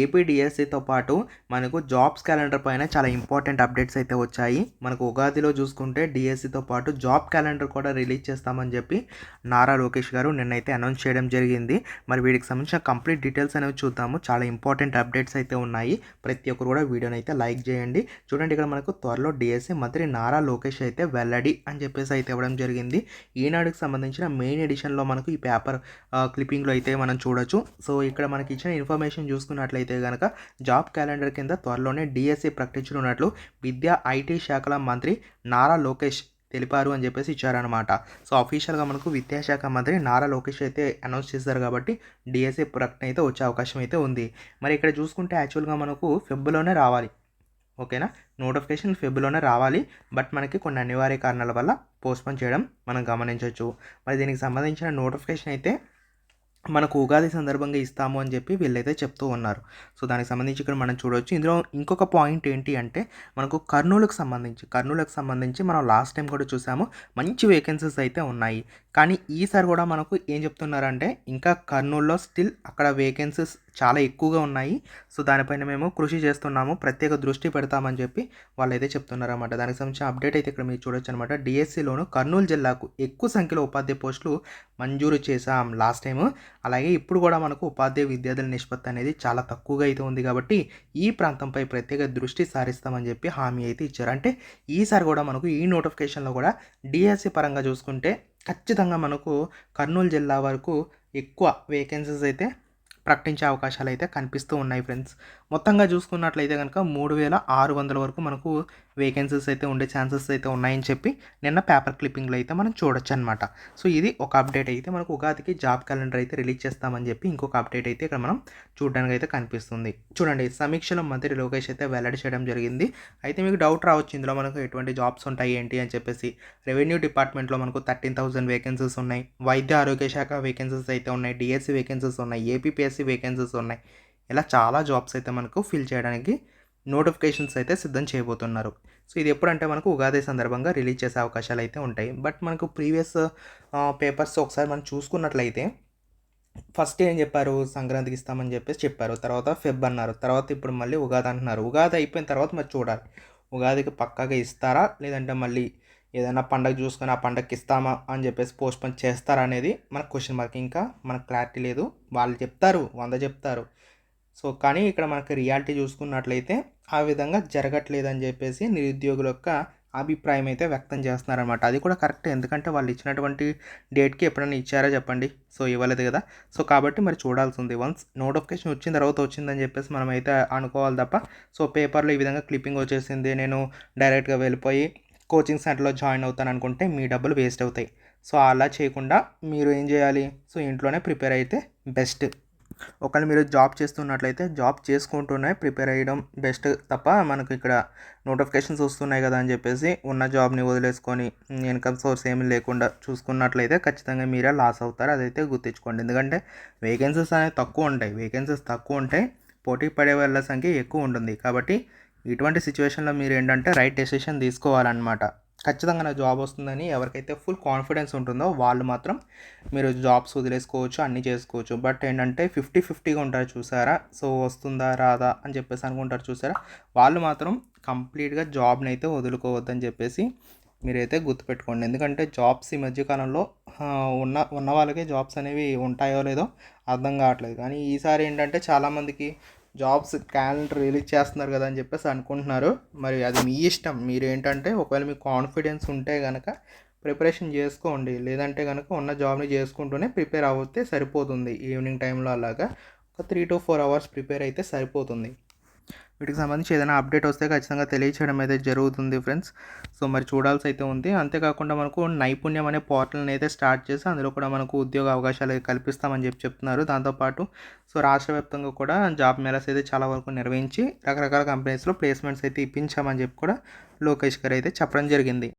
ఏపీడిఎస్సితో పాటు మనకు jobs calendar పైన చాలా ఇంపార్టెంట్ అప్డేట్స్ అయితే వచ్చాయి. మనకు ఉగాదిలో చూసుకుంటే డిఎస్సితో పాటు జాబ్ క్యాలెండర్ కూడా రిలీజ్ చేస్తామని చెప్పి నారా లోకేష్ గారు నిన్నైతే అనౌన్స్ చేయడం జరిగింది. మరి వీటికి సంబంధించిన కంప్లీట్ డీటెయిల్స్ అనేవి చూద్దాము. చాలా ఇంపార్టెంట్ అప్డేట్స్ అయితే ఉన్నాయి. ప్రతి ఒక్కరు కూడా వీడియోని అయితే లైక్ చేయండి. చూడండి ఇక్కడ మనకు త్వరలో డిఎస్సి మంత్రి నారా లోకేష్ అయితే వెల్లడి అని చెప్పేసి అయితే ఇవ్వడం జరిగింది. ఈనాడుకి సంబంధించిన మెయిన్ ఎడిషన్లో మనకు ఈ పేపర్ క్లిప్పింగ్లో అయితే మనం చూడొచ్చు. సో ఇక్కడ మనకి ఇచ్చిన ఇన్ఫర్మేషన్ చూసుకున్నట్లయితే అయితే కనుక జాబ్ క్యాలెండర్ కింద త్వరలోనే డిఎస్సి ప్రకటించనున్నట్లు విద్యా ఐటీ శాఖల మంత్రి నారా లోకేష్ తెలిపారు అని చెప్పేసి ఇచ్చారనమాట సో అఫీషియల్గా మనకు విద్యాశాఖ మంత్రి నారా లోకేష్ అయితే అనౌన్స్ చేశారు కాబట్టి డిఎస్ఏ ప్రకటన అయితే వచ్చే అవకాశం అయితే ఉంది. మరి ఇక్కడ చూసుకుంటే యాక్చువల్గా మనకు ఫిబ్లోనే రావాలి. ఓకేనా? నోటిఫికేషన్ ఫిబ్లోనే రావాలి. బట్ మనకి కొన్ని అనివార్య కారణాల వల్ల పోస్ట్పోన్ చేయడం మనం గమనించవచ్చు. మరి దీనికి సంబంధించిన నోటిఫికేషన్ అయితే మనకు ఉగాది సందర్భంగా ఇస్తాము అని చెప్పి వీళ్ళైతే చెప్తూ ఉన్నారు. సో దానికి సంబంధించి ఇక్కడ మనం చూడవచ్చు ఇందులో ఇంకొక పాయింట్ ఏంటి అంటే మనకు కర్నూలుకు సంబంధించి కర్నూలుకు సంబంధించి మనం లాస్ట్ టైం కూడా చూసాము మంచి వేకెన్సీస్ అయితే ఉన్నాయి. కానీ ఈసారి కూడా మనకు ఏం చెప్తున్నారంటే ఇంకా కర్నూలులో స్టిల్ అక్కడ వేకెన్సీస్ చాలా ఎక్కువగా ఉన్నాయి. సో దానిపైన మేము కృషి చేస్తున్నాము ప్రత్యేక దృష్టి పెడతామని చెప్పి వాళ్ళైతే చెప్తున్నారన్నమాట. దానికి సంబంధించిన అప్డేట్ అయితే ఇక్కడ మీరు చూడొచ్చు అనమాట డిఎస్సిలోను కర్నూలు జిల్లాకు ఎక్కువ సంఖ్యలో ఉపాధ్యాయ పోస్టులు మంజూరు చేశాం లాస్ట్ టైం అలాగే ఇప్పుడు కూడా మనకు ఉపాధ్యాయ విద్యార్థుల నిష్పత్తి అనేది చాలా తక్కువగా అయితే ఉంది కాబట్టి ఈ ప్రాంతంపై ప్రత్యేక దృష్టి సారిస్తామని చెప్పి హామీ అయితే ఇచ్చారు. అంటే ఈసారి కూడా మనకు ఈ నోటిఫికేషన్లో కూడా డిఎస్సి పరంగా చూసుకుంటే ఖచ్చితంగా మనకు కర్నూలు జిల్లా వరకు ఎక్కువ వేకెన్సీస్ అయితే ప్రకటించే అవకాశాలు అయితే కనిపిస్తూ ఉన్నాయి ఫ్రెండ్స్. మొత్తంగా చూసుకున్నట్లయితే కనుక మూడు వేల ఆరు వందల వరకు మనకు వేకెన్సీస్ అయితే ఉండే ఛాన్సెస్ అయితే ఉన్నాయని చెప్పి నిన్న పేపర్ క్లిప్పింగ్లో అయితే మనం చూడొచ్చు అనమాట సో ఇది ఒక అప్డేట్ అయితే మనకు ఉగాదికి జాబ్ క్యాలెండర్ అయితే రిలీజ్ చేస్తామని చెప్పి ఇంకొక అప్డేట్ అయితే ఇక్కడ మనం చూడడానికి అయితే కనిపిస్తుంది. చూడండి సమీక్షలో మంత్రి లోకేష్ అయితే వెల్లడి చేయడం జరిగింది. అయితే మీకు డౌట్ రావచ్చు ఇందులో మనకు ఎటువంటి జాబ్స్ ఉంటాయి ఏంటి అని చెప్పేసి. రెవెన్యూ డిపార్ట్మెంట్లో మనకు థర్టీన్ థౌసండ్ వేకెన్సీస్ ఉన్నాయి. వైద్య ఆరోగ్య శాఖ వేకెన్సీస్ అయితే ఉన్నాయి. డిఎస్సి వేకెన్సీస్ ఉన్నాయి. ఏపీపీఎస్సీ వేకెన్సీస్ ఉన్నాయి. ఇలా చాలా జాబ్స్ అయితే మనకు ఫిల్ చేయడానికి నోటిఫికేషన్స్ అయితే సిద్ధం చేయబోతున్నారు. సో ఇది ఎప్పుడంటే మనకు ఉగాది సందర్భంగా రిలీజ్ చేసే అవకాశాలు అయితే ఉంటాయి. బట్ మనకు ప్రీవియస్ పేపర్స్ ఒకసారి మనం చూసుకున్నట్లయితే ఫస్ట్ ఏం చెప్పారు? సంక్రాంతికి ఇస్తామని చెప్పేసి చెప్పారు. తర్వాత ఫెబ్ అన్నారు. తర్వాత ఇప్పుడు మళ్ళీ ఉగాది అంటున్నారు. ఉగాది అయిపోయిన తర్వాత మరి చూడాలి. ఉగాదికి పక్కాగా ఇస్తారా? లేదంటే మళ్ళీ ఏదైనా పండగ చూసుకొని ఆ పండగకి ఇస్తామా అని చెప్పేసి పోస్ట్ పోన్ చేస్తారా అనేది మనకు క్వశ్చన్ మార్క్. ఇంకా మనకు క్లారిటీ లేదు. వాళ్ళు చెప్తారు వంద చెప్తారు. సో కానీ ఇక్కడ మనకి రియాలిటీ చూసుకున్నట్లయితే ఆ విధంగా జరగట్లేదని చెప్పేసి నిరుద్యోగుల యొక్క అభిప్రాయం అయితే వ్యక్తం చేస్తున్నారనమాట అది కూడా కరెక్ట్. ఎందుకంటే వాళ్ళు ఇచ్చినటువంటి డేట్కి ఎప్పుడైనా ఇచ్చారా చెప్పండి? సో ఇవ్వలేదు కదా. సో కాబట్టి మరి చూడాల్సి ఉంది. వన్స్ నోటిఫికేషన్ వచ్చిన తర్వాత వచ్చిందని చెప్పేసి మనం అయితే అనుకోవాలి తప్ప సో పేపర్లో ఈ విధంగా క్లిప్పింగ్ వచ్చేసింది. నేను డైరెక్ట్గా వెళ్ళిపోయి కోచింగ్ సెంటర్లో జాయిన్ అవుతాను అనుకుంటే మీ డబ్బులు వేస్ట్ అవుతాయి. సో అలా చేయకుండా మీరు ఏం చేయాలి? సో ఇంట్లోనే ప్రిపేర్ అయితే బెస్ట్. ఒకవేళ మీరు జాబ్ చేస్తున్నట్లయితే జాబ్ చేసుకుంటూనే ప్రిపేర్ అయ్యడం బెస్ట్ తప్ప మనకు ఇక్కడ నోటిఫికేషన్స్ వస్తున్నాయి కదా అని చెప్పేసి ఉన్న జాబ్ని వదిలేసుకొని ఇన్కమ్ సోర్స్ ఏమీ లేకుండా చూసుకున్నట్లయితే ఖచ్చితంగా మీరే లాస్ అవుతారు. అదైతే గుర్తించుకోండి. ఎందుకంటే వేకెన్సీస్ అనేవి తక్కువ ఉంటాయి. వేకెన్సీస్ తక్కువ ఉంటాయి పోటీ పడే వాళ్ళ సంఖ్య ఎక్కువ ఉంటుంది. కాబట్టి ఇటువంటి సిచ్యువేషన్లో మీరు ఏంటంటే రైట్ డెసిషన్ తీసుకోవాలన్నమాట. ఖచ్చితంగా నా జాబ్ వస్తుందని ఎవరికైతే ఫుల్ కాన్ఫిడెన్స్ ఉంటుందో వాళ్ళు మాత్రం మీరు జాబ్స్ వదిలేసుకోవచ్చు అన్నీ చేసుకోవచ్చు. బట్ ఏంటంటే ఫిఫ్టీ ఫిఫ్టీగా ఉంటారు చూసారా? సో వస్తుందా రాదా అని చెప్పేసి అనుకుంటారు చూసారా? వాళ్ళు మాత్రం కంప్లీట్గా జాబ్ని అయితే వదులుకోవద్దని చెప్పేసి మీరైతే గుర్తుపెట్టుకోండి. ఎందుకంటే జాబ్స్ ఈ మధ్యకాలంలో ఉన్న ఉన్న వాళ్ళకే జాబ్స్ అనేవి ఉంటాయో లేదో అర్థం కావట్లేదు. కానీ ఈసారి ఏంటంటే చాలామందికి జాబ్స్ క్యాలెండర్ రిలీజ్ చేస్తున్నారు కదా అని చెప్పేసి అనుకుంటున్నారు. మరి అది మీ ఇష్టం. మీరు ఏంటంటే ఒకవేళ మీకు కాన్ఫిడెన్స్ ఉంటే కనుక ప్రిపరేషన్ చేసుకోండి. లేదంటే కనుక ఉన్న జాబ్ని చేసుకుంటూనే ప్రిపేర్ అవుతే సరిపోతుంది ఈవినింగ్ టైంలో అలాగా. ఒక three to four hours prepare అయితే సరిపోతుంది. వీటికి సంబంధించి ఏదైనా అప్డేట్ వస్తే ఖచ్చితంగా తెలియచేయడం అయితే జరుగుతుంది ఫ్రెండ్స్. సో మరి చూడాల్సి అయితే ఉంది. అంతేకాకుండా మనకు నైపుణ్యం అనే పోర్టల్ని అయితే స్టార్ట్ చేసి అందులో కూడా మనకు ఉద్యోగ అవకాశాలు కల్పిస్తామని చెప్పి చెప్తున్నారు. దాంతోపాటు సో రాష్ట్ర వ్యాప్తంగా కూడా జాబ్ మేళాస్ అయితే చాలా వరకు నిర్వహించి రకరకాల కంపెనీస్లో ప్లేస్మెంట్స్ అయితే ఇప్పించామని చెప్పి కూడా లోకేష్ గారు అయితే చెప్పడం జరిగింది.